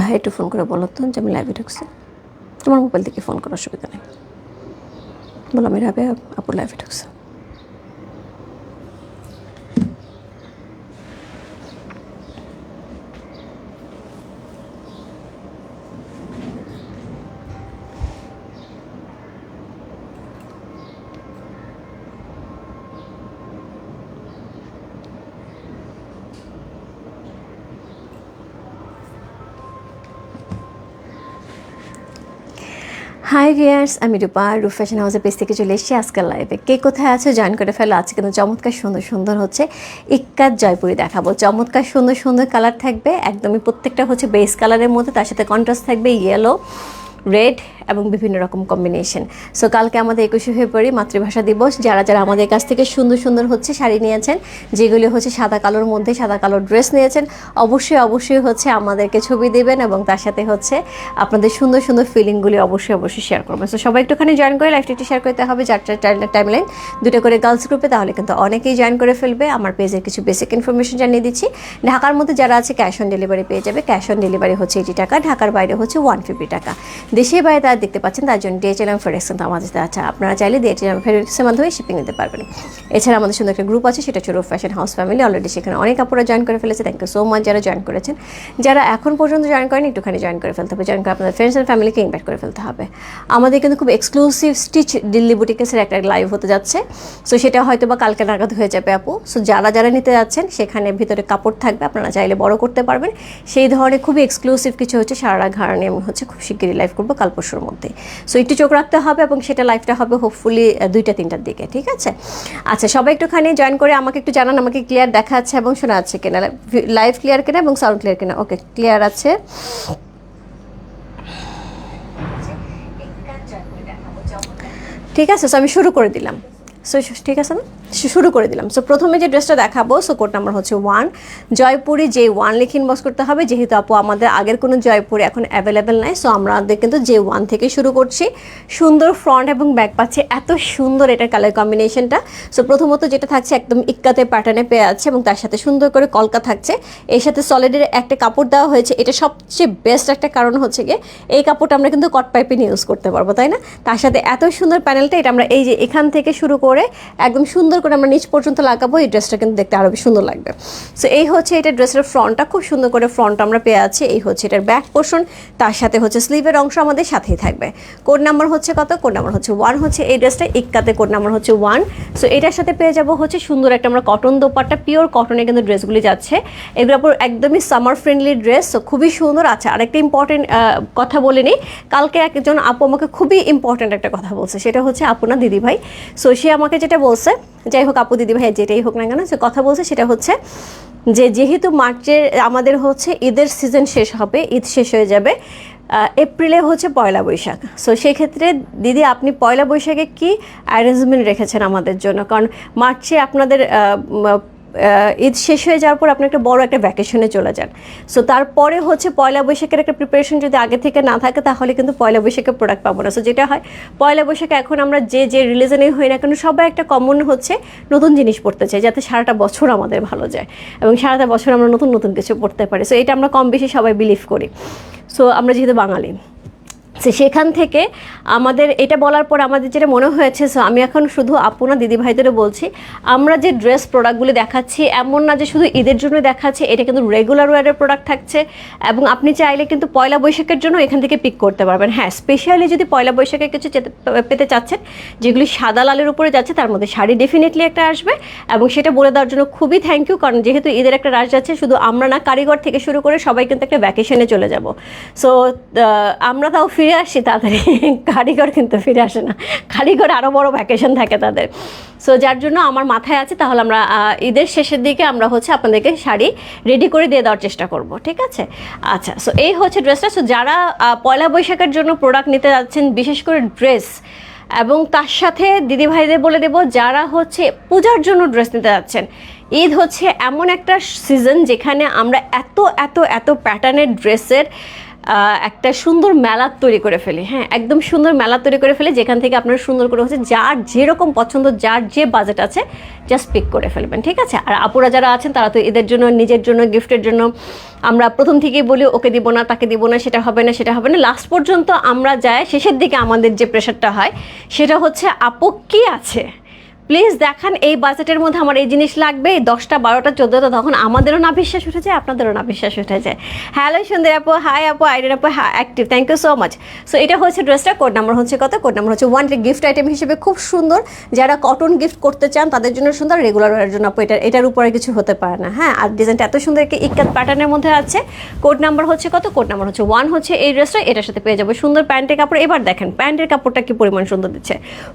ভাই, একটু ফোন করে বলো তো যে আমি লাইভে ঢুকছি। তোমার মোবাইল থেকে ফোন করার অসুবিধা নেই। বলো, আমি রাবে আপু লাইভে ঢুকছে। হাই ভিয়ার্স আমি রূপা রূপ ফ্যাশন হাউসের পেজ থেকে চলে এসেছি আজকাল লাইভে কে কোথায় আছে? জয়েন করে ফেলো। আজকে কিন্তু চমৎকার, সুন্দর সুন্দর হচ্ছে ইক্কাত জয়পুরি দেখাবো। চমৎকার, সুন্দর সুন্দর কালার থাকবে। একদমই প্রত্যেকটা হচ্ছে বেস কালারের মধ্যে। তার সাথে কন্ট্রাস্ট থাকবে ইয়েলো রেড এবং বিভিন্ন রকম কম্বিনেশন সো কালকে আমাদের একুশে ফেব্রুয়ারি মাতৃভাষা দিবস। যারা যারা আমাদের কাছ থেকে সুন্দর সুন্দর হচ্ছে শাড়ি নিয়েছেন, যেগুলি হচ্ছে সাদা কালোর মধ্যে সাদা কালোর ড্রেস নিয়েছেন, অবশ্যই অবশ্যই হচ্ছে আমাদেরকে ছবি দেবেন এবং তার সাথে হচ্ছে আপনাদের সুন্দর সুন্দর ফিলিংগুলি অবশ্যই অবশ্যই শেয়ার করবেন। সো সবাই একটুখানি জয়েন করে লাইফটি শেয়ার করতে হবে, যার টাইম লাইন দুটো করে গার্লস গ্রুপে তাহলে কিন্তু অনেকেই জয়েন করে ফেলবে। আমার পেজের কিছু বেসিক ইনফরমেশন জানিয়ে দিচ্ছি। ঢাকার মধ্যে যারা আছে ক্যাশ অন ডেলিভারি পেয়ে যাবে। ক্যাশ অন ডেলিভারি হচ্ছে এইটি টাকা, ঢাকার বাইরে হচ্ছে ওয়ান ফিফটি টাকা। দেশের বাইরে দেখতে পাচ্ছেন তার জন্য ডিএচএল এবং ফেডেক্স কিন্তু আমাদের সাথে আছে। আপনারা চাইলে ডিএচএল এবং ফেডেক্সের মাধ্যমে শিপিং নিতে পারবেন। এছাড়া আমাদের সুন্দর একটা গ্রুপ আছে, সেটা রূপ ফ্যাশন হাউস ফ্যামিলি অলরেডি সেখানে অনেক আপুরা জয়েন করে ফেলেছে। থ্যাংক ইউ সো মাচ যারা জয়েন করেছেন। যারা এখন পর্যন্ত জয়েন করেন, একটুখানি জয়েন করে ফেলতে হবে। জয়েন করে আপনাদের ফ্রেন্ডস অ্যান্ড ফ্যামিলিকে ইনভাইট করে ফেলতে হবে। আমাদের কিন্তু খুব এক্সক্লুসিভ স্টিচ দিল্লি বুটিকেসের একটা লাইভ হতে যাচ্ছে। সো সেটা হয়তো বা কালকে নাগাদ হয়ে যাবে আপু। সো যারা যারা নিতে যাচ্ছেন, সেখানে ভিতরে কাপড় থাকবে। আপনারা চাইলে বড় করতে পারবেন। সেই ধরনের খুবই এক্সক্লুসিভ কিছু হচ্ছে। সারা ঘাড় নিয়ে আমি হচ্ছে খুব শিগগিরই লাইভ করব কাল পরশুর মধ্যে। সো একটু চোখ রাখতে হবে এবং সেটা লাইফটা হবে হোপফুলি দুইটা, তিনটার দিকে, ঠিক আছে? আচ্ছা সবাই একটুখানি জয়েন করে আমাকে একটু জানান, আমাকে ক্লিয়ার দেখা যাচ্ছে এবং শোনা যাচ্ছে কিনা। লাইভ ক্লিয়ার কিনা এবং সাউন্ড ক্লিয়ার কিনা? ওকে ক্লিয়ার আছে। ঠিক আছে সো আমি শুরু করে দিলাম। সো ঠিক আছে না? শুরু করে দিলাম। সো প্রথমে যে ড্রেসটা দেখাবো সো কোড নাম্বার হচ্ছে ওয়ান জয়পুরি যে ওয়ান লিখে ইনবক্স করতে হবে। যেহেতু আপু আমাদের আগের কোনো জয়পুরি এখন অ্যাভেলেবেল নাই সো আমাদের কিন্তু যে ওয়ান থেকে শুরু করছি। সুন্দর ফ্রন্ট এবং ব্যাক পাচ্ছে। এত সুন্দর এটার কালার কম্বিনেশনটা সো প্রথমত যেটা থাকছে, একদম ইক্কাতে প্যাটার্নে পেয়ে আছে এবং তার সাথে সুন্দর করে কলকা থাকছে। এর সাথে সলিডের একটা কাপড় দেওয়া হয়েছে। এটা সবচেয়ে বেস্ট একটা কারণ হচ্ছে গিয়ে, এই কাপড়টা আমরা কিন্তু কট পাইপিং ইউজ করতে পারব, তাই না? তার সাথে এত সুন্দর প্যানেলটা এটা আমরা এই যে এখান থেকে শুরু করে একদম সুন্দর করে আমরা নিচ পর্যন্ত লাগাবো, এই ড্রেসটা কিন্তু দেখতে আরও সুন্দর লাগবে। সো এই হচ্ছে এটা ড্রেসের ফ্রন্টটা খুব সুন্দর করে ফ্রন্ট আমরা পেয়ে আছি। এই হচ্ছে এটার ব্যাক পোর্শন তার সাথে হচ্ছে স্লিভের অংশ আমাদের সাথেই থাকবে। কোড নাম্বার হচ্ছে কত? কোড নাম্বার হচ্ছে ওয়ান হচ্ছে এই ড্রেসটা ইক্কাতে কোড নাম্বার হচ্ছে ওয়ান সো এটার সাথে পেয়ে যাব হচ্ছে সুন্দর একটা আমরা কটন দোপাট্টা পিওর কটনে কিন্তু ড্রেসগুলি যাচ্ছে। এগুলোর উপর একদমই সামার ফ্রেন্ডলি ড্রেস সো খুবই সুন্দর। আচ্ছা আরেকটা ইম্পর্টেন্ট কথা বলে নিই। কালকে একজন আপু আমাকে খুবই ইম্পর্টেন্ট একটা কথা বলছে, সেটা হচ্ছে আপু না দিদি ভাই সো সে আমাকে যেটা বলছে, যাই হোক আপু, দিদি ভাই, যেটাই হোক না কেন সে কথা বলছে সেটা হচ্ছে যে যেহেতু মার্চের আমাদের হচ্ছে ঈদের সিজন শেষ হবে, ঈদ শেষ হয়ে যাবে এপ্রিলে হচ্ছে পয়লা বৈশাখ। সো সেক্ষেত্রে দিদি, আপনি পয়লা বৈশাখে কি অ্যারেঞ্জমেন্ট রেখেছেন আমাদের জন্য? কারণ মার্চে আপনাদের ঈদ শেষ হয়ে যাওয়ার পর আপনি একটা বড় একটা ভ্যাকেশনে চলে যান। সো তারপরে হচ্ছে পয়লা বৈশাখের একটা প্রিপারেশন যদি আগে থেকে না থাকে, তাহলে কিন্তু পয়লা বৈশাখের প্রোডাক্ট পাবো না। সো যেটা হয়, পয়লা বৈশাখে এখন আমরা যে যে রিলিজনেই হই না কেন, সবাই একটা কমন হচ্ছে নতুন জিনিস পড়তে চাই যাতে সারাটা বছর আমাদের ভালো যায়। এবং সারাটা বছর আমরা নতুন নতুন কিছু পড়তে পারি। সো এটা আমরা কম বেশি সবাই বিলিভ করি। সো আমরা যেহেতু বাঙালি সেখান থেকে আমাদের, এটা বলার পর আমাদের যেটা মনে হয়েছে সো আমি এখন শুধু আপনা দিদি ভাইদেরও বলছি, আমরা যে ড্রেস প্রোডাক্টগুলি দেখাচ্ছি, এমন না যে শুধু ঈদের জন্য দেখাচ্ছি, এটা কিন্তু রেগুলার ওয়ারের প্রোডাক্ট থাকছে, এবং আপনি চাইলে কিন্তু পয়লা বৈশাখের জন্য এখান থেকে পিক করতে পারবেন। হ্যাঁ স্পেশালি যদি পয়লা বৈশাখে কিছু পেতে চাচ্ছেন, যেগুলি সাদা লালের উপরে যাচ্ছে, তার মধ্যে শাড়ি ডেফিনেটলি একটা আসবে, এবং সেটা বলে দেওয়ার জন্য খুবই থ্যাংক ইউ কারণ যেহেতু ঈদের একটা রাশ যাচ্ছে, শুধু আমরা না, কারিগর থেকে শুরু করে সবাই কিন্তু একটা ভ্যাকেশনে চলে যাব। সো আমরা তাও ফিরে আসি তাড়াতাড়ি কারিগর কিন্তু ফিরে আসে না। কারিগর আরও বড় ভ্যাকেশন থাকে তাদের। সো যার জন্য আমার মাথায় আছে, তাহলে আমরা ঈদের শেষের দিকে আমরা হচ্ছে আপনাদেরকে শাড়ি রেডি করে দিয়ে দেওয়ার চেষ্টা করব, ঠিক আছে? আচ্ছা সো এই হচ্ছে ড্রেসটা সো যারা পয়লা বৈশাখের জন্য প্রোডাক্ট নিতে যাচ্ছেন, বিশেষ করে ড্রেস এবং তার সাথে দিদিভাইদের বলে দেব, যারা হচ্ছে পূজার জন্য ড্রেস নিতে যাচ্ছেন, ঈদ হচ্ছে এমন একটা সিজন যেখানে আমরা এত এত এত প্যাটার্নের ড্রেসের একটা সুন্দর মেলা তৈরি করে ফেলি হ্যাঁ একদম সুন্দর মেলা তৈরি করে ফেলি, যেখান থেকে আপনারা সুন্দর করে হচ্ছে যার যেরকম পছন্দ, যার যে বাজেট আছে জাস্ট পিক করে ফেলবেন, ঠিক আছে? আর আপুরা যারা আছেন, তারা তো এদের জন্য, নিজের জন্য গিফটের জন্য, আমরা প্রথম থেকেই বলি, ওকে দিব না, তাকে দিব না, সেটা হবে না, সেটা হবে না। লাস্ট পর্যন্ত আমরা যাই, শেষের দিকে আমাদের যে প্রেশারটা হয়, সেটা হচ্ছে, আপু, কি আছে? প্লিজ দেখান, এই বাজেটের মধ্যে আমার এই জিনিস লাগবে দশটা, বারোটা, চোদ্দোটা, তখন আমাদেরও না বিশ্বাস উঠে যায় আপনাদেরও না বিশ্বাস উঠে যায় হ্যালো সুন্দর আপু হাই আপু, আইডেন আপু হ্যাঁ active thank you so much so এটা হচ্ছে ড্রেসটা কোড নাম্বার হচ্ছে কত? কোড নাম্বার হচ্ছে ওয়ান গিফট আইটেম হিসেবে খুব সুন্দর। যারা কটন গিফট করতে চান, তাদের জন্য সুন্দর রেগুলার ওয়ারের জন্য, আপু, এটা এটার উপরে কিছু হতে পারে না হ্যাঁ? আর ডিজাইনটা এত সুন্দর একটি ইকাত প্যাটার্নের মধ্যে আছে। কোড নাম্বার হচ্ছে কত? কোড নাম্বার হচ্ছে ওয়ান হচ্ছে এই ড্রেসটা এটার সাথে পেয়ে যাব সুন্দর প্যান্টের কাপড়। এবার দেখেন, প্যান্টের কাপড়টা কি পরিমাণ সুন্দর দিচ্ছে?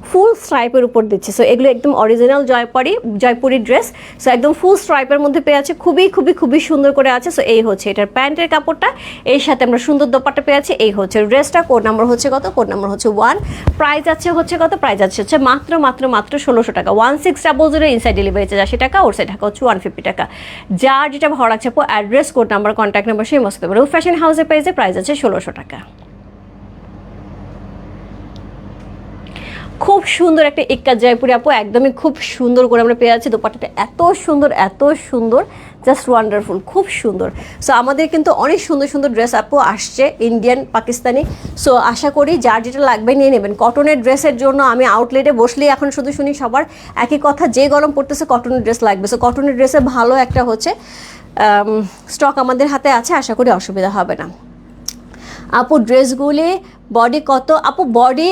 ফুল স্ট্রাইপের উপর দিচ্ছে। সো এগুলো একদম original Jaipuri Jaipuri dress so একদম ফুল স্ট্রাইপের মধ্যে পেয়ে আছে। খুবই খুবই খুবই সুন্দর করে আছে। সো এই হচ্ছে এটার প্যান্টের কাপড়টা। এর সাথে আমরা সুন্দর দোপাটা পেয়ে আছি। এই হচ্ছে ড্রেসটা কোড নাম্বার হচ্ছে কত? কোড নাম্বার হচ্ছে ওয়ান প্রাইস আছে হচ্ছে কত? প্রাইস আছে হচ্ছে মাত্র মাত্র মাত্র ষোলোশো টাকা। One six double zero inside delivery charge আশি টাকা ওর সাইড হচ্ছে ওয়ান ফিফটি টাকা। যার যেটা ভালো লাগছে address code number contact number সেই মস্ত ফ্যাশন হাউসে পেয়েছে প্রাইস আছে ষোলোশো টাকা। খুব সুন্দর একটা ইক্কা জয়পুরি আপু, একদমই খুব সুন্দর করে আমরা পেয়ে যাচ্ছি। দোপাট্টাটা এত সুন্দর এত সুন্দর জাস্ট ওয়ান্ডারফুল খুব সুন্দর। সো আমাদের কিন্তু অনেক সুন্দর সুন্দর ড্রেস আপু আসছে ইন্ডিয়ান পাকিস্তানি সো আশা করি যার যেটা লাগবে নিয়ে নেবেন। কটনের ড্রেসের জন্য আমি আউটলেটে বসলেই এখন শুধু শুনি সবার একই কথা, যে গরম পড়তেছে কটনের ড্রেস লাগবে। সো কটনের ড্রেসে ভালো একটা হচ্ছে স্টক আমাদের হাতে আছে, আশা করি অসুবিধা হবে না। আপু ড্রেসগুলি বডি কত? আপু বডি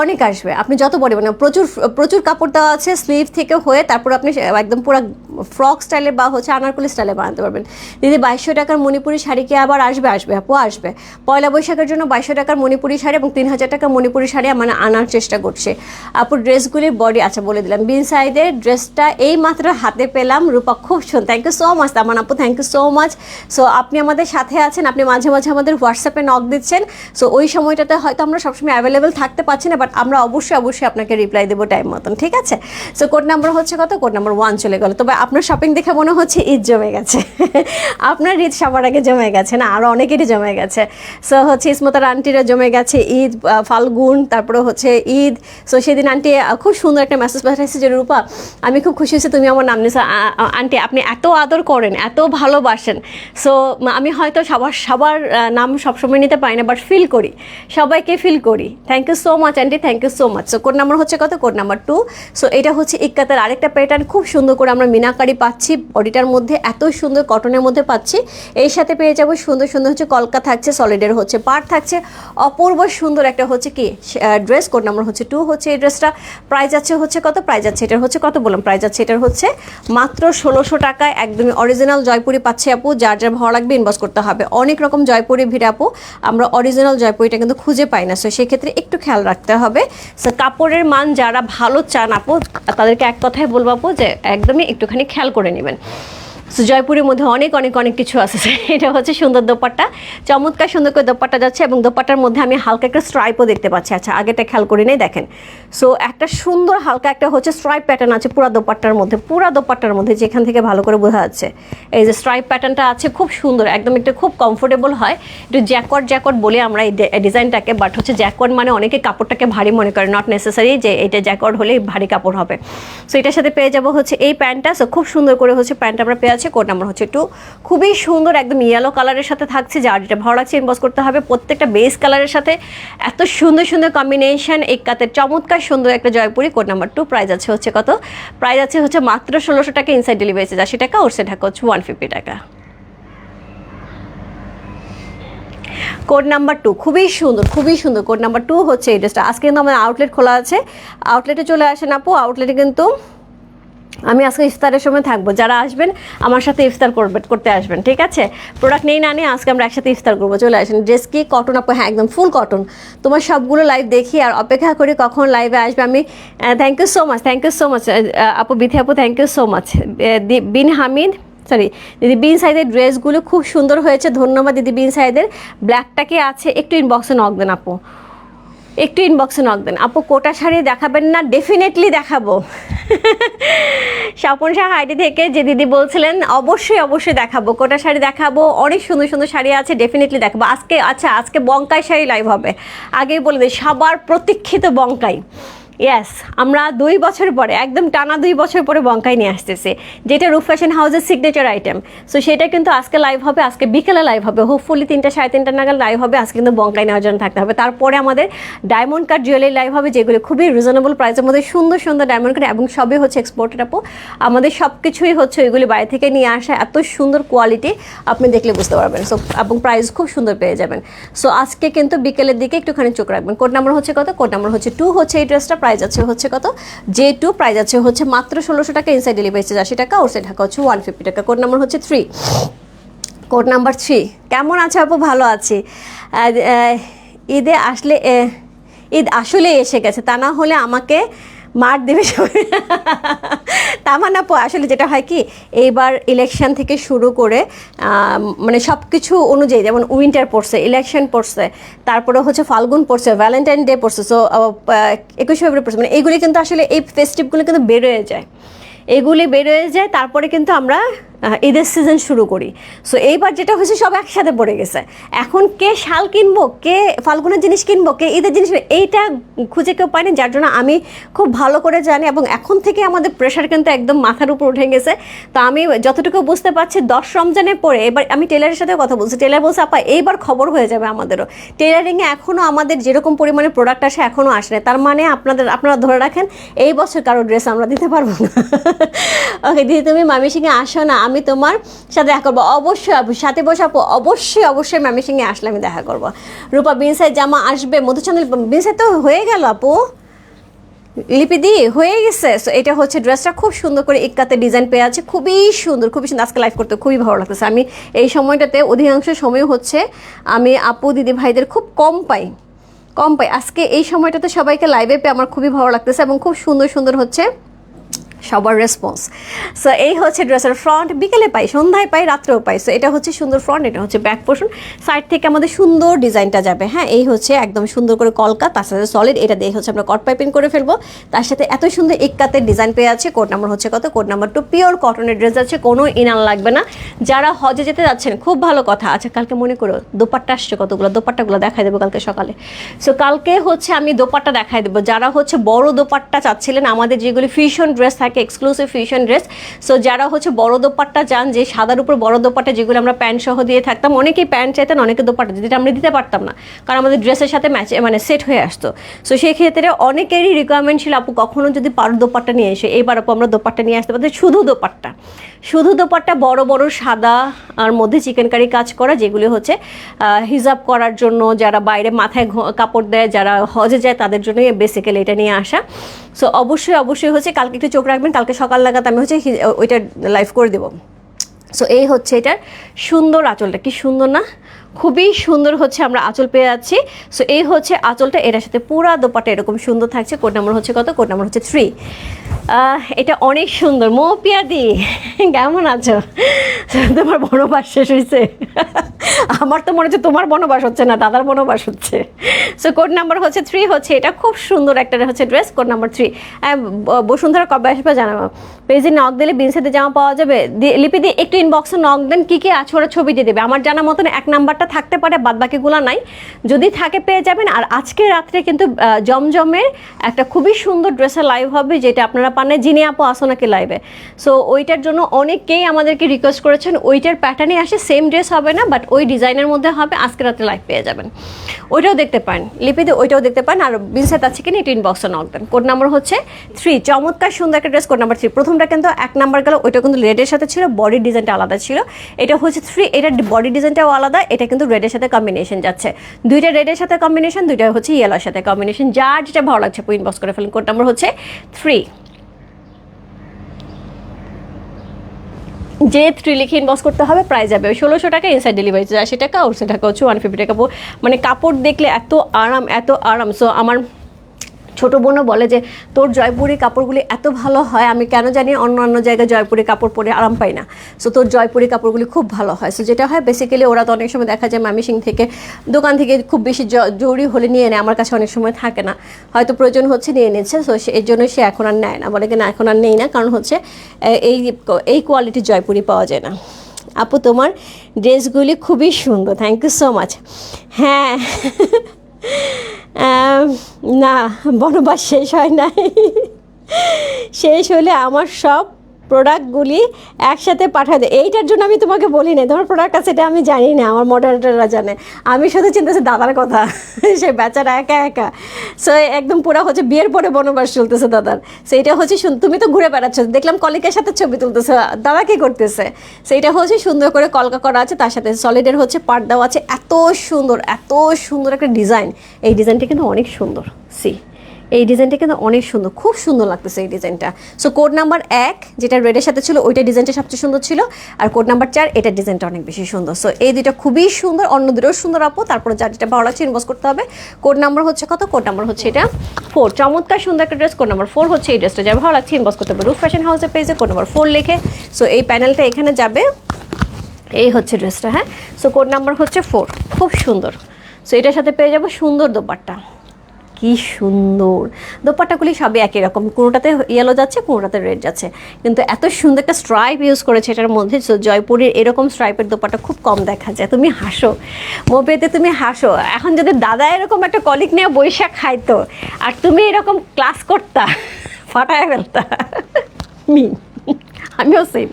অনেক আসবে। আপনি যত বডি মানে প্রচুর প্রচুর কাপড় দেওয়া আছে স্লিভ থেকে হয়ে তারপর আপনি একদম পুরো ফ্রক স্টাইলে বা হচ্ছে আনারকলি স্টাইলে বানাতে পারবেন। দিদি, বাইশশো টাকার মণিপুরি শাড়ি কি আবার আসবে? আসবে, আপু, আসবে। পয়লা বৈশাখের জন্য বাইশশো টাকার মণিপুরি শাড়ি এবং তিন হাজার টাকার মণিপুরি শাড়ি মানে আনার চেষ্টা করছে। আপু ড্রেসগুলির বডি আচ্ছা বলে দিলাম। বিন সাইডের ড্রেসটা এই মাত্র হাতে পেলাম। রূপা, খুব সুন্দর। থ্যাংক ইউ সো মাচ তামান আপু thank you so much so আপনি আমাদের সাথে আছেন। আপনি মাঝে মাঝে আমাদের হোয়াটসঅ্যাপে নক দিচ্ছেন। সো ওই সময়টাতে হয়তো আমরা সবসময় অ্যাভেলেবেল থাকতে পারছি না বাট আমরা অবশ্যই অবশ্যই আপনাকে রিপ্লাই দেবো টাইম মতন, ঠিক আছে? সো কোড নাম্বার হচ্ছে কত? কোড নাম্বার ওয়ান চলে গেল। তবে আপনার শপিং দেখে মনে হচ্ছে ঈদ জমে গেছে। আপনার ঈদ সবার আগে জমে গেছে না আরও অনেকেরই জমে গেছে। সো হচ্ছে ইসমতার আন্টিরা জমে গেছে ঈদ ফাল্গুন, তারপরে হচ্ছে ঈদ। সো সেদিন আন্টি খুব সুন্দর একটা মেসেজ পাঠাইছে যে, রূপা, আমি খুব খুশি হয়েছি, তুমি আমার নাম নিয়েছো আন্টি আপনি এত আদর করেন, এত ভালোবাসেন। সো আমি হয়তো সবার সবার নাম সবসময় নিতে পারি না বাট ফিল করি। সবাইকে ফিল করি। Thank you so much aunty thank you so much so code number হচ্ছে কত? কোড নাম্বার টু সো এটা হচ্ছে ইক্কাতের আরেকটা প্যাটার্ন খুব সুন্দর করে আমরা মিনাকারি পাচ্ছি। বডিটার মধ্যে এত সুন্দর কটনের মধ্যে পাচ্ছি। এর সাথে পেয়ে যাব সুন্দর সুন্দর হচ্ছে কলকা থাকছে সলিডের হচ্ছে পার থাকছে। অপূর্ব সুন্দর একটা হচ্ছে কি ড্রেস কোড নাম্বার হচ্ছে টু হচ্ছে এই ড্রেসটা প্রাইস আছে হচ্ছে কত? প্রাইস আছে এটার হচ্ছে কত বললাম? প্রাইস আছে এটার হচ্ছে মাত্র ষোলোশো টাকায় একদমই অরিজিনাল জয়পুরি পাচ্ছে আপু। যার যার ভালো লাগবে ইনবক্স করতে হবে। অনেক রকম জয়পুরি ভিড় আপু। আমরা অরিজিনাল জয়পুরিটা কিন্তু খুঁজে পাই না। সো সেক্ষেত্রে একটু খেয়াল রাখতে হবে। সো কাপড়ের মান যারা ভালো চান আপু, তাদেরকে এক কথায় বলব আপু যে, একদমই একটুখানি খেয়াল করে নেবেন। সো জয়পুরের মধ্যে অনেক অনেক অনেক কিছু আছে। এটা হচ্ছে সুন্দর দোপাট্টা। চমৎকার সুন্দর করে দোপাট্টা যাচ্ছে এবং দোপাট্টার মধ্যে আমি হালকা একটা স্ট্রাইপও দেখতে পাচ্ছি। আচ্ছা আগেটা খেয়াল করে নেই, দেখেন। সো একটা সুন্দর হালকা একটা হচ্ছে স্ট্রাইপ প্যাটার্ন আছে পুরা দোপাট্টার মধ্যে, পুরা দোপাট্টার মধ্যে, যেখান থেকে ভালো করে বোঝা যাচ্ছে। এই যে স্ট্রাইপ প্যাটার্নটা আছে, খুব সুন্দর, একদম একটা খুব কমফোর্টেবল হয়। একটু জ্যাকট জ্যাকট বলে আমরা এই ডিজাইনটাকে বাট হচ্ছে জ্যাকট মানে অনেকে কাপড়টাকে ভারী মনে করে নট নেসেসারি যে এটা জ্যাকট হলেই ভারী কাপড় হবে। সো এটার সাথে পেয়ে যাব হচ্ছে এই প্যান্টটা। সো খুব সুন্দর করে হচ্ছে প্যান্ট আমরা পেয়ে আছে কোড নাম্বার হচ্ছে টু খুবই সুন্দর একদম ইয়েলো কালারের সাথে থাকছে, যার যেটা ভালো লাগছে ইনবক্স করতে হবে। প্রত্যেকটা বেস কালারের সাথে এত সুন্দর সুন্দর কম্বিনেশন এক কাতের চমৎকার সুন্দর একটা Jaipuri code number two price আছে হচ্ছে কত? প্রাইস আছে হচ্ছে মাত্র ষোলোশো টাকা ইনসাইড ডেলিভারি আশি টাকা ওর সে ঢাকা হচ্ছে ওয়ান ফিফটি টাকা। কোড নাম্বার টু খুবই সুন্দর খুবই সুন্দর কোড নাম্বার টু হচ্ছে এই ড্রেসটা আজকে কিন্তু আমাদের আউটলেট খোলা আছে। আউটলেটে চলে আসেন আপু। আউটলেটে কিন্তু আমি আজকে ইফতারের সময় থাকব। যারা আসবেন, আমার সাথে ইফতার করবে, করতে আসবেন, ঠিক আছে? প্রোডাক্ট নেই না নিয়ে আজকে আমরা একসাথে ইফতার করব। চলে আসেন ড্রেস কি কটন আপু? হ্যাঁ একদম ফুল কটন তোমার সবগুলো লাইভ দেখি আর অপেক্ষা করি কখন লাইভে আসবে। আমি thank you so much thank you so much আপু, বিথি আপু thank you so much Bin Hamid sorry দিদি বিন সাইদের ড্রেসগুলো খুব সুন্দর হয়েছে। ধন্যবাদ দিদি বিন সাইদের। ব্ল্যাকটাকে আছে? একটু ইনবক্সে নক দেন আপু। একটু ইনবক্সে নক দেন। আপু, কোটা শাড়ি দেখাবেন না? ডেফিনেটলি দেখাবো। স্বপন শাহ হাইডি থেকে যে দিদি বলছিলেন, অবশ্যই অবশ্যই দেখাবো। কোটা শাড়ি দেখাবো, অনেক সুন্দর সুন্দর শাড়ি আছে ডেফিনেটলি দেখাবো। আজকে আচ্ছা আজকে বঙ্কাই শাড়ি লাইভ হবে। আগেই বলে দিই, সবার প্রতীক্ষিত বঙ্কাই। ইয়েস আমরা দুই বছর পরে, একদম টানা দুই বছর পরে বঙ্কাই নিয়ে আসতেছি, যেটা রূপ ফ্যাশন হাউসের সিগনেচার আইটেম সো সেটা কিন্তু আজকে লাইভ হবে, আজকে বিকেলে লাইভ হবে। হোপফুলি তিনটা সাড়ে তিনটা নাগাদ লাইভ হবে, আজকে কিন্তু বঙ্কাই নেওয়ার জন্য থাকতে হবে। তারপরে আমাদের ডায়মন্ড কার্ড জুয়েলারি লাইভ হবে, যেগুলো খুবই রিজনেবল প্রাইসের মধ্যে, সুন্দর সুন্দর ডায়মন্ড কার্ড এবং সবই হচ্ছে এক্সপোর্টেড আপু। আমাদের সব কিছুই হচ্ছে ওইগুলি বাইরে থেকে নিয়ে আসা, এত সুন্দর কোয়ালিটি আপনি দেখলে বুঝতে পারবেন। সো এবং প্রাইস খুব সুন্দর পেয়ে যাবেন। সো আজকে কিন্তু বিকেলের দিকে একটুখানি চোখ রাখবেন। কোড নাম্বার হচ্ছে কত? কোড নাম্বার হচ্ছে টু হচ্ছে এই ড্রেসটা প্রাইস আছে হচ্ছে কত? জে টু প্রাইস আছে হচ্ছে মাত্র ষোলোশো টাকা ইনসাইড ডেলিভারি চার্জ আশি টাকা ওর সাইড ঢাকা হচ্ছে ওয়ান ফিফটি টাকা। কোড নাম্বার হচ্ছে থ্রি কোড নাম্বার থ্রি কেমন আছে আপু? ভালো আছি। ঈদে আসলে ঈদ আসলে এসে গেছে। তা না হলে আমাকে মার দেবে সবাই। তামান আপু আসলে যেটা হয় কি, এইবার ইলেকশন থেকে শুরু করে মানে সব কিছু অনুযায়ী, যেমন উইন্টার পড়ছে ইলেকশন পড়ছে, তারপরে হচ্ছে ফাল্গুন পড়ছে ভ্যালেন্টাইন ডে পড়ছে সো একুশে ফেব্রুয়ারি পড়ছে মানে এইগুলি কিন্তু আসলে এই ফেস্টিভগুলো কিন্তু বেরোয় যায়। এগুলি বেরোয় যায়, তারপরে কিন্তু আমরা ঈদের সিজন শুরু করি। সো এইবার যেটা হয়েছে, সব একসাথে পড়ে গেছে। এখন কে শাল কিনবো, কে ফাল্গুনের জিনিস কিনবো, কে ঈদের জিনিস এইটা খুঁজে কেউ পায়নি। যার জন্য আমি খুব ভালো করে জানি এবং এখন থেকে আমাদের প্রেশার কিন্তু একদম মাথার উপর উঠে গেছে। তো আমি যতটুকু বুঝতে পারছি, দশ রমজানের পরে এবার আমি টেলারের সাথে কথা বলছি। টেলার বলছে, আপা, এইবার খবর হয়ে যাবে আমাদেরও। টেলারিংয়ে এখনও আমাদের যেরকম পরিমাণে প্রোডাক্ট আসে এখনও আসে না তার মানে আপনাদের, আপনারা ধরে রাখেন, এই বছর কারও ড্রেস আমরা দিতে পারব না। ওকে দিদি, তুমি মামি সিংয়ে আসো না, আমি তোমার সাথে দেখা করব। অবশ্যই সাথে বসে আপু, অবশ্যই অবশ্যই মামি সঙ্গে আসলে আমি দেখা করব। রূপা, বিনসাই, জামা আসবে মধুচন্দ্র বিনসাই তো হয়ে গেল আপু। লিপি দি, হয়ে গেছে। সো এটা হচ্ছে ড্রেসটা খুব সুন্দর করে ইক্কাতে ডিজাইন পেয়ে আছে। খুবই সুন্দর খুবই সুন্দর। আজকে লাইভ করতে খুবই ভালো লাগতেছে। আমি এই সময়টাতে অধিকাংশ সময় হচ্ছে আমি আপু, দিদি, ভাইদের খুব কম পাই। কম পাই। আজকে এই সময়টাতে সবাইকে লাইভে পেয়ে আমার খুবই ভালো লাগতেছে এবং খুব সুন্দর সুন্দর হচ্ছে সবার রেসপন্স সো এই হচ্ছে ড্রেসের ফ্রন্ট বিকেলে পাই, সন্ধ্যায় পাই, রাত্রেও পাই। সো এটা হচ্ছে সুন্দর ফ্রন্ট এটা হচ্ছে ব্যাক পোর্শন সাইড থেকে আমাদের সুন্দর ডিজাইনটা যাবে হ্যাঁ? এই হচ্ছে একদম সুন্দর করে কলকা, তার সাথে সলিড এটা দিয়ে হচ্ছে আমরা কট পাইপিং করে ফেলব। তার সাথে এত সুন্দর ইক্কাতের ডিজাইন পেয়ে আছে। কোড নাম্বার হচ্ছে কত? কোড নাম্বার টু পিওর কটনের ড্রেস আছে, কোনো ইনার লাগবে না। যারা হজে যেতে যাচ্ছেন, খুব ভালো কথা। আচ্ছা কালকে মনে করো দোপাট্টা আসছে কতগুলো? দোপাট্টাগুলো দেখাই দেবো কালকে সকালে। সো কালকে হচ্ছে আমি দোপাট্টা দেখাই দেবো। যারা হচ্ছে বড় দোপাট্টা চাচ্ছিলেন, আমাদের যেগুলি ফিউশন ড্রেস থাকে এক্সক্লুসিভ ফিউশন ড্রেস সো যারা হচ্ছে বড় দোপাট্টা চান, যে সাদার উপর বড় দোপাট্টা যেগুলো আমরা প্যান্ট সহ দিয়ে থাকতাম, অনেকেই প্যান্ট চাইতেন, অনেকে দোপাট্টা যেটা আমরা দিতে পারতাম না। কারণ আমাদের ড্রেসের সাথে ম্যাচ মানে সেট হয়ে আসতো। সো সেই ক্ষেত্রে অনেকেরই রিকোয়ারমেন্ট ছিল, আপু, কখনো যদি পারো দোপাট্টা নিয়ে এসে। এইবার আপু আমরা দোপাট্টা নিয়ে আসতে পারতাম, শুধু দোপাট্টা। শুধু দোপাট্টা, বড় বড় সাদা আর মধ্যে চিকেন কারি কাজ করা, যেগুলি হচ্ছে হিজাব করার জন্য যারা বাইরে মাথায় কাপড় দেয়, যারা হজে যায়, তাদের জন্যই বেসিক্যালি এটা নিয়ে আসা। সো অবশ্যই অবশ্যই হচ্ছে কালকে একটু চোখ রাখবেন, কালকে সকাল নাগাদ আমি হচ্ছে ওইটা লাইভ করে দেবো। সো এই হচ্ছে এটার সুন্দর আঁচলটা। কি সুন্দর না? খুবই সুন্দর হচ্ছে আমরা আঁচল পেয়ে যাচ্ছি। সো এই হচ্ছে আঁচলটা, এটার সাথে পুরা দোপাটা এরকম সুন্দর থাকছে। কোড নাম্বার হচ্ছে কত? কোড নাম্বার হচ্ছে থ্রি এটা অনেক সুন্দর। মো পিয়াদি কেমন আছো? তোমার বনবাস শেষ হয়েছে আমার তো মনে হচ্ছে তোমার বনবাস হচ্ছে না, দাদার বনবাস হচ্ছে। সো কোড নাম্বার হচ্ছে থ্রি হচ্ছে এটা খুব সুন্দর একটা হচ্ছে dress code number three Bashundhara কবে আসবে জানাব। পেজে নখ দিলে বিনসাতে জামা পাওয়া যাবে। লিপি দিয়ে একটু ইনবক্সে নখ দেন, কী কী আছে ওরা ছবি দিয়ে দেবে। আমার জানা মতন এক নাম্বারটা থাকতে পারে বাদ বাকিগুলো নাই। যদি থাকে পেয়ে যাবেন। আর আজকে রাত্রে কিন্তু আহ, জমজমের একটা খুবই সুন্দর ড্রেসের লাইভ হবে যেটা আপনারা পানে জিনি আপু আসো নাকি লাইভে সো ওইটার জন্য অনেকেই আমাদেরকে রিকোয়েস্ট করেছেন। ওইটার প্যাটার্নে আসে সেম ড্রেস হবে না বাট ওই ডিজাইনের মধ্যে হবে। আজকে রাতে লাইভ পেয়ে যাবেন। ওইটাও দেখতে পান লিপিতে ওইটাও দেখতে পান আর বিনসেট আছে কিনা একটু ইনবক্সে নক দেন। কোড নাম্বার হচ্ছে থ্রি চমৎকার সুন্দর একটা ড্রেস কোড নাম্বার থ্রি প্রথমটা কিন্তু এক নাম্বার গেল ওইটা কিন্তু রেডের সাথে ছিল বডি ডিজাইনটা আলাদা ছিল। এটা হচ্ছে থ্রি এটা বডি ডিজাইনটাও আলাদা এটা কিন্তু রেডের সাথে কম্বিনেশন যাচ্ছে। দুইটা রেডের সাথে কম্বিনেশন দুইটা হচ্ছে ইয়েলোর সাথে কম্বিনেশন যার যেটা ভালো লাগছে ইনবক্স করে ফেলুন। কোড নাম্বার হচ্ছে থ্রি যে থ্রি লিখে ইনবক্স করতে হবে প্রাইস যাবে ওই ষোলোশো টাকা ইনসাইড ডেলিভারি চার্জ টাকা ওর টাকা হচ্ছে ওয়ান ফিফটি টাকা। মানে কাপড় দেখলে এত আরাম এত আরাম। সো আমার ছোট বোনও বলে যে, তোর জয়পুরি কাপড়গুলি এত ভালো হয়, আমি কেন জানি অন্য অন্য জায়গায় জয়পুরি কাপড় পরে আরাম পাই না। সো তোর জয়পুরি কাপড়গুলি খুব ভালো হয়। সো যেটা হয় বেসিক্যালি ওরা তো অনেক সময় দেখা যায় মামিসিং থেকে দোকান থেকে খুব বেশি জরুরি হলে নিয়ে নেয়, আমার কাছে অনেক সময় থাকে না। হয়তো প্রয়োজন হচ্ছে নিয়ে নিচ্ছে সো, এর জন্য সে এখন আর নেয় না। বলে কি, না, এখন আর নেই না। কারণ হচ্ছে এই এই কোয়ালিটির জয়পুরি পাওয়া যায় না। আপু, তোমার ড্রেসগুলি খুবই সুন্দর। থ্যাংক ইউ সো মাচ হ্যাঁ। না বনবাস শেষ হয় নাই। শেষ হলে আমার সব প্রোডাক্টগুলি একসাথে পাঠা দেয়। এইটার জন্য আমি তোমাকে বলি না তোমার প্রোডাক্ট আছে এটা আমি জানি না, আমার মডারেটাররা জানে। আমি শুধু চিন্তাছি দাদার কথা, সে বেচারা একা একা। সো একদম পুরো হচ্ছে বিয়ের পরে বনবাস চলতেছে দাদার। সেইটা হচ্ছে শুন- তুমি তো ঘুরে বেড়াচ্ছ, দেখলাম কলিকের সাথে ছবি তুলতেছে। দাদা কি করতেছে? সেইটা হচ্ছে সুন্দর করে কলকা করা আছে, তার সাথে সলিডের হচ্ছে পাট দেওয়া আছে। এত সুন্দর এত সুন্দর একটা ডিজাইন এই ডিজাইনটা কিন্তু অনেক সুন্দর সি এই ডিজাইনটা কিন্তু অনেক সুন্দর, খুব সুন্দর লাগতেছে এই ডিজাইনটা। সো কোড নাম্বার এক, যেটা রেডের সাথে ছিল, ওইটা ডিজাইনটা সবচেয়ে সুন্দর ছিল। আর কোড নাম্বার চার, এটা ডিজাইনটা অনেক বেশি সুন্দর। সো এই দুইটা খুবই সুন্দর, অন্য দুটোও সুন্দর আপু। তারপরে যার যেটা ভালো লাগছে ইনভেস্ট করতে হবে। কোড নাম্বার হচ্ছে কত? কোড নাম্বার হচ্ছে এটা ফোর চমৎকার সুন্দর একটা ড্রেস কোড নাম্বার ফোর হচ্ছে এই ড্রেসটা যার ভালো লাগছে ইনভেস্ট করতে হবে রুফ ফ্যাশন হাউসের পেজে কোড নাম্বার ফোর লিখে। সো এই প্যানেলটা এখানে যাবে। এই হচ্ছে ড্রেসটা হ্যাঁ? সো কোড নাম্বার হচ্ছে ফোর খুব সুন্দর। সো এটার সাথে পেয়ে যাব সুন্দর দোপাট্টা। কি সুন্দর। দোপাট্টাগুলি সবই একই রকম। কোনোটাতে ইয়েলো যাচ্ছে কোনোটাতে রেড যাচ্ছে। কিন্তু এত সুন্দর একটা স্ট্রাইপ ইউজ করেছে এটার মধ্যে। জয়পুরের এরকম স্ট্রাইপের দোপাট্টা খুব কম দেখা যায়। তুমি হাসো। মোপেতে তুমি হাসো। এখন যদি দাদা এরকম একটা কলিক নিয়ে বৈশাখ খাইতো আর তুমি এরকম ক্লাস করতা ফাটায় ফেলতা। মি। আমিও সেম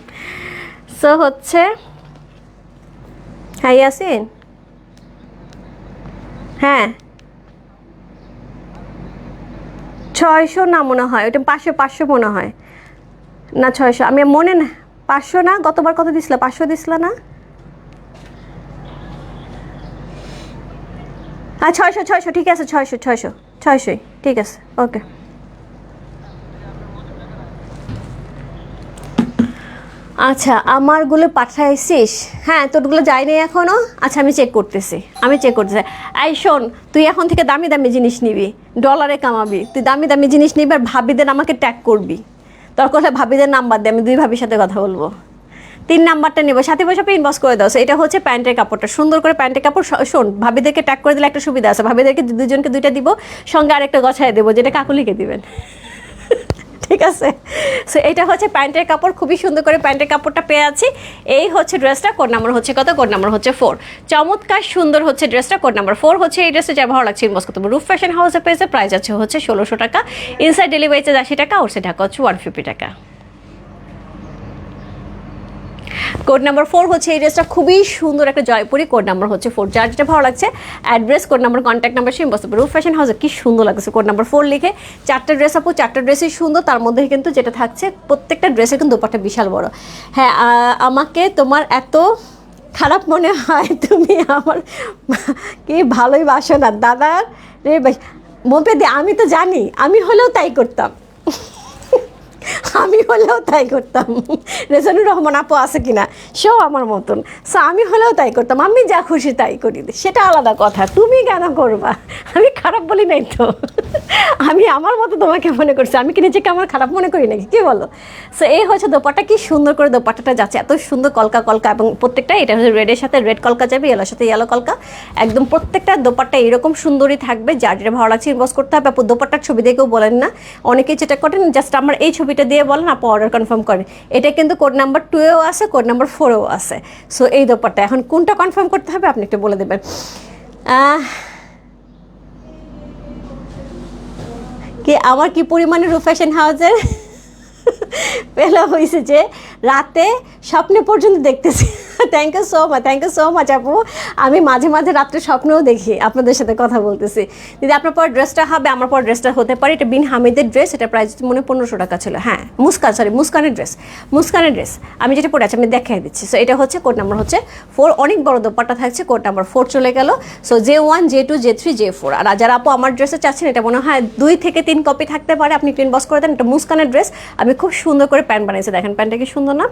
সো হচ্ছে হ্যাঁ ইয়াসিন? হ্যাঁ। ছয়শো না মনে হয়, ওইটা পাঁচশো পাঁচশো মনে হয়। না, ছয়শো, আমি মনে না, পাঁচশো না, গতবার কত দিছিল? পাঁচশো দিছিল না? হ্যাঁ ছয়শো ছয়শো, ঠিক আছে, ছয়শো ছয়শো, ছয়শোই, ঠিক আছে, ওকে। আচ্ছা আমারগুলো পাঠাইছিস? হ্যাঁ তোরগুলো যায়নি এখনও আচ্ছা আমি চেক করতেছি। আমি চেক করতেছি। এই শোন, তুই এখন থেকে দামি দামি জিনিস নিবি। ডলারে কামাবি। তুই দামি দামি জিনিস নিবি আর ভাবিদের আমাকে ট্যাগ করবি। তোর কথা ভাবিদের নাম্বার দে আমি দুই ভাবির সাথে কথা বলব। তিন নাম্বারটা নেব। সাথে বসে ইনবক্স করে দাও। এটা হচ্ছে প্যান্টের কাপড়টা। সুন্দর করে প্যান্টের কাপড় শোন, ভাবিদেরকে ট্যাগ করে দিলে একটা সুবিধা আছে। ভাবিদেরকে দুজনকে দুইটা দিব, সঙ্গে আরেকটা গছায় দেবো, যেটা কাকুলিকে দিবেন। ঠিক আছে? সো এটা হচ্ছে প্যান্টের কাপড়, খুবই সুন্দর করে প্যান্টের কাপড়টা পেয়ে আছি। এই হচ্ছে ড্রেসটা, কোড নাম্বার হচ্ছে কত? কোড নাম্বার হচ্ছে ফোর। চমৎকার সুন্দর হচ্ছে ড্রেসটা, কোড নাম্বার ফোর হচ্ছে এই ড্রেসটা যা ভালো লাগছে ইনবক্স করতে রুফ ফ্যাশন হাউসে পেয়েছে প্রাইস আছে হচ্ছে ষোলোশো টাকা। ইনসাইড ডেলিভারিতে আশি টাকা আউটসাইড ঢাকা হচ্ছে ওয়ান ফিফটি টাকা। কোড নাম্বার ফোর হচ্ছে এই ড্রেসটা খুবই সুন্দর একটা জয়পুরি। কোড নাম্বার হচ্ছে ফোর, যার যেটা ভালো লাগছে, address, code number contact number সেই বসতে রুফ ফ্যাশন হাউসে কি সুন্দর লাগছে। কোড নাম্বার ফোর লিখে চারটা ড্রেস আপু, চারটা ড্রেসই সুন্দর, তার মধ্যে কিন্তু যেটা থাকছে, প্রত্যেকটা ড্রেসের কিন্তু দোপাটা বিশাল বড়। হ্যাঁ আমাকে তোমার এত খারাপ মনে হয়, তুমি আমার কি ভালোই বাসো না। দাদার রে মোপে দি আমি তো জানি, আমি হলেও তাই করতাম। আমি হলেও তাই করতাম। রেজানুর রহমান আপু আছে কিনা? সেও আমার মতন। সো আমি হলেও তাই করতাম। আমি যা খুশি তাই করি। সেটা আলাদা কথা। তুমি কেন করবা? আমি খারাপ বলি নাই তো। আমি আমার মতো তোমাকে মনে করছি। আমি কি নিজেকে আমার খারাপ মনে করি নাকি? কি বলো? সো এই হচ্ছে দোপাটা কি সুন্দর করে দোপাটাটা যাচ্ছে। এত সুন্দর কলকা কলকা এবং প্রত্যেকটা, এটা হচ্ছে রেডের সাথে রেড কলকা যাবে ইয়েলোর সাথে ইয়েলো কলকা। একদম প্রত্যেকটা দোপাট্টা এরকম সুন্দরই থাকবে। যার যেটা ভালো লাগছে ইনবক্স করতে হবে। আপু ছবি দেখেও বলেন না। অনেকেই যেটা করেন জাস্ট আমার এই ছবিটা দিয়ে বলেন আপু অর্ডার কনফার্ম করেন এটা কিন্তু কোড নাম্বার টুয়েও আছে কোড নাম্বার ফোরেও আছে। সো এই ব্যাপারটা এখন কোনটা কনফার্ম করতে হবে, আপনি একটু বলে দেবেন। কি আমার কি পরিমাণে রুফ্যাশন হাউজের পেলা হয়েছে যে রাতে স্বপ্নে পর্যন্ত দেখতেছি। Thank you so much thank you so much আপু। আমি মাঝে মাঝে রাত্রে স্বপ্নেও দেখি আপনাদের সাথে কথা বলতেছি। দিদি, আপনার পর ড্রেসটা হবে, আমার পর ড্রেসটা হতে পারে। এটা বিন হামিদের ড্রেস, এটা প্রাইস মনে পনেরোশো টাকা ছিল। হ্যাঁ মুস্কান সরি মুস্কানের ড্রেস। মুস্কানের ড্রেস। আমি যেটা পরে আছি, আমি দেখাই দিচ্ছি। সো এটা হচ্ছে কোড নাম্বার হচ্ছে ফোর। অনেক বড় দোপাট্টা থাকছে, কোড নাম্বার ফোর চলে গেল। So J one J two J three J four আর যারা আপু আমার ড্রেসে চাচ্ছেন, এটা মনে হয় দুই থেকে তিন কপি থাকতে পারে। আপনি প্রিন্ট বস করে দেন, এটা মুস্কানের ড্রেস। আমি খুব সুন্দর করে প্যান্ট বানিয়েছি। দেখেন, প্যান্টটা কি সুন্দর না?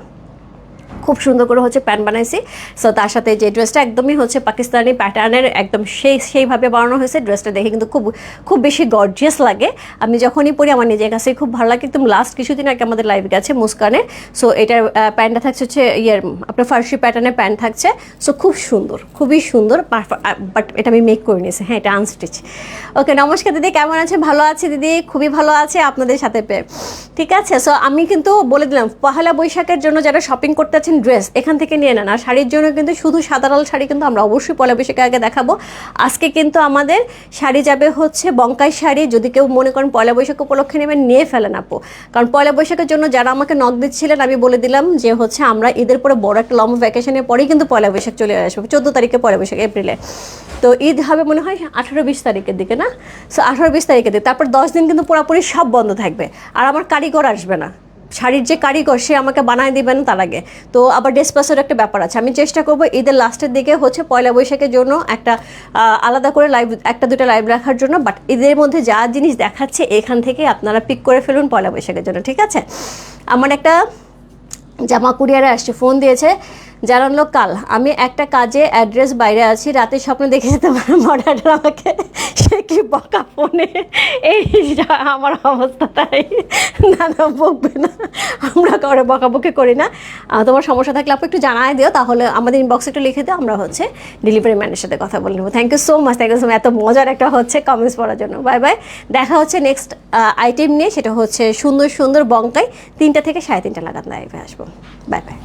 খুব সুন্দর করে হচ্ছে প্যান্ট বানাইছি। সো তার সাথে যে ড্রেসটা একদমই হচ্ছে পাকিস্তানি প্যাটার্নের একদম সেই, সেইভাবে বানানো হয়েছে, ড্রেসটা দেখে কিন্তু খুব খুব বেশি গর্জিয়াস লাগে। আমি যখনই পরি, আমার নিজের কাছে খুব ভালো লাগে। একদম লাস্ট কিছুদিন আগে আমাদের লাইভ গেছে মুস্কানের। সো এটার প্যান্টটা থাকছে হচ্ছে ইয়ের, আপনার ফার্সি প্যাটার্নের প্যান্ট থাকছে। সো খুব সুন্দর, খুবই সুন্দর। বাট এটা আমি মেক করে নিয়েছি। হ্যাঁ এটা আনস্টিচ ওকে নমস্কার দিদি, কেমন আছে ভালো আছে দিদি, খুবই ভালো আছে আপনাদের সাথে পেয়ে। ঠিক আছে? সো আমি কিন্তু বলে দিলাম, পহেলা বৈশাখের জন্য যারা শপিং করতে আছেন ড্রেস এখান থেকে নিয়ে নেন। আর শাড়ির জন্য কিন্তু শুধু সাধারণ শাড়ি কিন্তু আমরা অবশ্যই পয়লা বৈশাখে আগে দেখাবো। আজকে কিন্তু আমাদের শাড়ি যাবে হচ্ছে বঙ্কাই শাড়ি। যদি কেউ মনে করেন পয়লা বৈশাখ উপলক্ষে নেবেন, নিয়ে ফেলেন আপু। কারণ পয়লা বৈশাখের জন্য যারা আমাকে নক দিচ্ছিলেন, আমি বলে দিলাম যে হচ্ছে আমরা ঈদের পরে বড় একটা লম্বা ভ্যাকেশনের পরেই কিন্তু পয়লা বৈশাখ চলে আসবে, চোদ্দ তারিখে পয়লা বৈশাখ, এপ্রিলে। তো ঈদ হবে মনে হয় আঠারো বিশ তারিখের দিকে না? সো আঠারো বিশ তারিখের দিকে। তারপর দশ দিন কিন্তু পুরোপুরি সব বন্ধ থাকবে। আর আমার কারিগর আসবে না। শাড়ির যে কারিগর, সে আমাকে বানায় দিবেন তার আগে। তো আবার ডেসপাসের একটা ব্যাপার আছে। আমি চেষ্টা করব ঈদের লাস্টের দিকে হচ্ছে পয়লা বৈশাখের জন্য একটা আলাদা করে লাইভ একটা দুটো লাইভ রাখার জন্য। বাট ঈদের মধ্যে যা জিনিস দেখাচ্ছে, এখান থেকে আপনারা পিক করে ফেলুন পয়লা বৈশাখের জন্য, ঠিক আছে? আমার একটা জামা কুরিয়ারে আসছে ফোন দিয়েছে জানালো, কাল আমি একটা কাজে অ্যাড্রেস বাইরে আছি, রাতে স্বপ্ন দেখে যেতে পারে মডার্টার আমাকে, সে কি বকা ফোনে? এই আমার অবস্থা তাই। না না, বকবে না, আমরা কাউরে বকাবকি করি না। তোমার সমস্যা থাকলে আপু একটু জানাই দিও, তাহলে আমাদের ইনবক্সে একটু লিখে দিও, আমরা হচ্ছে ডেলিভারি ম্যানের সাথে কথা বলে নেব। Thank you so much thank you so much এত মজার একটা হচ্ছে কমেন্টস পড়ার জন্য। বাই বাই দেখা হচ্ছে নেক্সট আইটেম নিয়ে, সেটা হচ্ছে সুন্দর সুন্দর বঙ্কাই তিনটা থেকে সাড়ে তিনটা লাগাত লাইভে আসব। Bye bye